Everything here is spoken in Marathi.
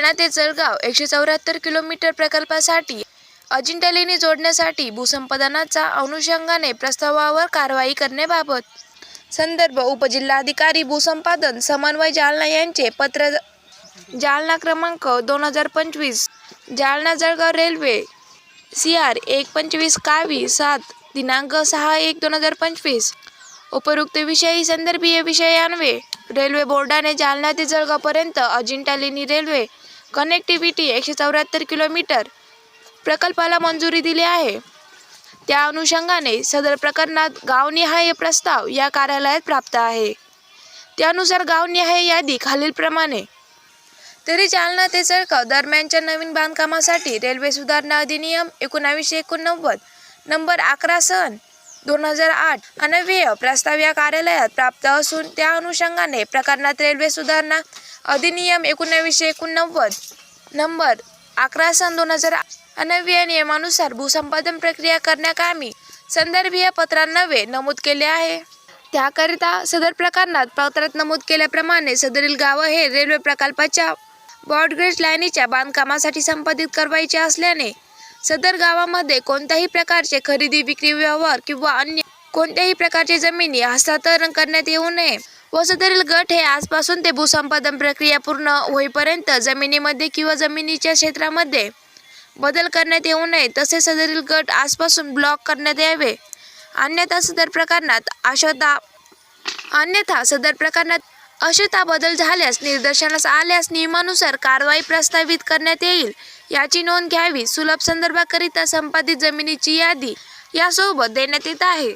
जळगाव एकशे चौऱ्याहत्तर किलोमीटर प्रकल्पासाठी अजिंठा लेणी जोडण्यासाठी भूसंपादनाच्या अनुषंगाने प्रस्तावावर कारवाई करण्याबाबत संदर्भ उपजिल्हाधिकारी भूसंपादन समन्वय जालना यांचे पत्र जालना क्रमांक दोन हजार पंचवीस Jalna Jalgaon railway C R एक पंचवीस कावी सात दिनांक सहा एक दोन हजार पंचवीस. उपरोक्त विषयी संदर्भीय विषयान्वये रेल्वे बोर्डाने जालना ते जळगावपर्यंत अजिंठा लेणी रेल्वे कनेक्टिव्हिटी एकशे चौऱ्याहत्तर किलोमीटर प्रकल्पाला मंजुरी दिली आहे. त्या अनुषंगाने सदर प्रकरणात गावनिहाय प्रस्ताव या कार्यालयात प्राप्त आहे. त्यानुसार गावनिहाय यादी खालीलप्रमाणे तरी जालना ते जळगाव दरम्यानच्या नवीन बांधकामासाठी रेल्वे सुधारणा अधिनियम एकोणावीसशे एकोणनव्वद नंबर अकरा सन दोन हजार आठ अनव्यय प्रस्ताव या कार्यालयात प्राप्त असून त्या अनुषंगाने प्रकरणात रेल्वे सुधारणा अधिनियम एकोणावीसशे एकोणनव्वद नंबर अकरा सन दोन हजार अनव्य नियमानुसार भूसंपादन प्रक्रिया करण्याकामी संदर्भीय पत्रांनवे नमूद केले आहे. त्याकरिता सदर प्रकरणात पत्रात नमूद केल्याप्रमाणे सदरील गावं हे रेल्वे प्रकल्पाच्या बॉडग्रेज लाईनीच्या बांधकामासाठी संपादित करवायचे असल्याने सदर गावामध्ये कोणत्याही प्रकारचे खरेदी विक्री व्यवहार किंवा अन्य कोणत्याही प्रकारचे जमिनी हस्तांतरण करण्यात येऊ नये. व सदरील गट हे आजपासून ते भूसंपादन प्रक्रिया पूर्ण होईपर्यंत जमिनीमध्ये किंवा जमिनीच्या क्षेत्रामध्ये बदल करण्यात येऊ नये तसेच सदरील गट आजपासून ब्लॉक करण्यात यावे. अन्यथा सदर प्रकरणात अशोता अन्यथा सदर प्रकरणात अशोता बदल झाल्यास निदर्शनास आल्यास नियमानुसार कारवाई प्रस्तावित करण्यात येईल. याची नोंद घ्यावी. सुलभ संदर्भाकरिता संपादित जमिनीची यादी यासोबत देण्यात येत आहे.